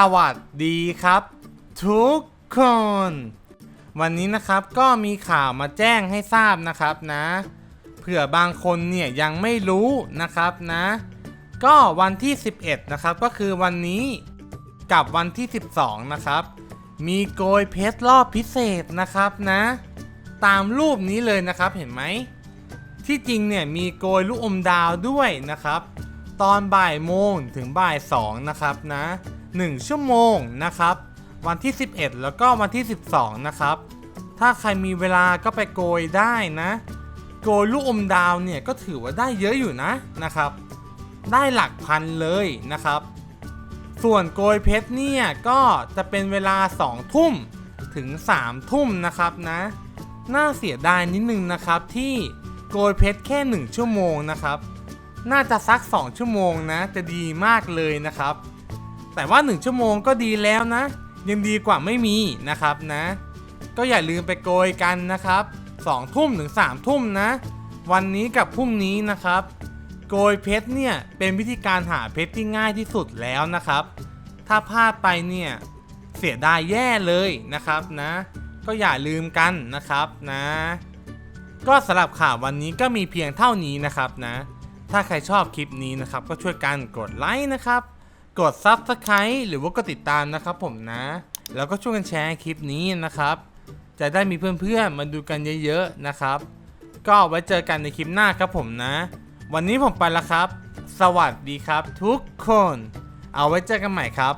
สวัสดีครับ ทุกคน วันนี้นะครับก็มีข่าวมาแจ้งให้ทราบนะครับนะ เผื่อบางคนเนี่ยยังไม่รู้นะครับนะ ก็วันที่ 11 นะครับก็คือวันนี้กับวันที่ 12 นะครับ มีโกยเพชรรอบพิเศษนะครับนะ ตามรูปนี้เลยนะครับเห็นไหม ที่จริงเนี่ยมีโกยลูกอมดาวด้วยนะครับ ตอนบ่ายโมงถึงบ่าย2นะครับนะ 1 ชั่วโมงนะครับ วันที่ 11 แล้วก็วันที่ 12 นะครับ ถ้าใครมีเวลาก็ไปโกยได้นะ โกยลูกอมดาวเนี่ยก็ถือว่าได้เยอะอยู่นะนะครับ ได้หลักพันเลยนะครับ ส่วนโกยเพชรเนี่ยก็จะเป็นเวลา 2 ทุ่มถึง 3 ทุ่มนะครับนะน่าเสียดายนิดนึงนะครับที่โกยเพชรแค่ 1 ชั่วโมงนะครับ น่าจะสัก 2 ชั่วโมงนะ จะดีมากเลยนะครับ แต่ว่า 1 ชั่วโมงก็ดีแล้วนะ ยังดีกว่าไม่มีนะครับนะ ก็อย่าลืมไปโกยกันนะครับ2ทุ่มถึง3ทุ่มนะ วันนี้กับพรุ่งนี้นะครับ โกยเพชรเนี่ยเป็นวิธีการหาเพชรที่ง่ายที่สุดแล้วนะครับ ถ้าพลาดไปเนี่ยเสียดายแย่เลยนะครับนะ ก็อย่าลืมกันนะครับนะ ก็สำหรับข่าววันนี้ก็มีเพียงเท่านี้นะครับนะ ถ้าใครชอบคลิปนี้นะครับ ก็ช่วยกันกดไลค์นะครับ กด Subscribe หรือว่ากดติดตามนะครับผมนะ แล้วก็ช่วยกันแชร์คลิปนี้นะครับ จะได้มีเพื่อนๆมาดูกันเยอะๆนะครับ ก็ไว้เจอกันในคลิปหน้าครับผมนะ วันนี้ผมไปแล้วครับ สวัสดีครับ ทุกคน เอาไว้เจอกันใหม่ครับ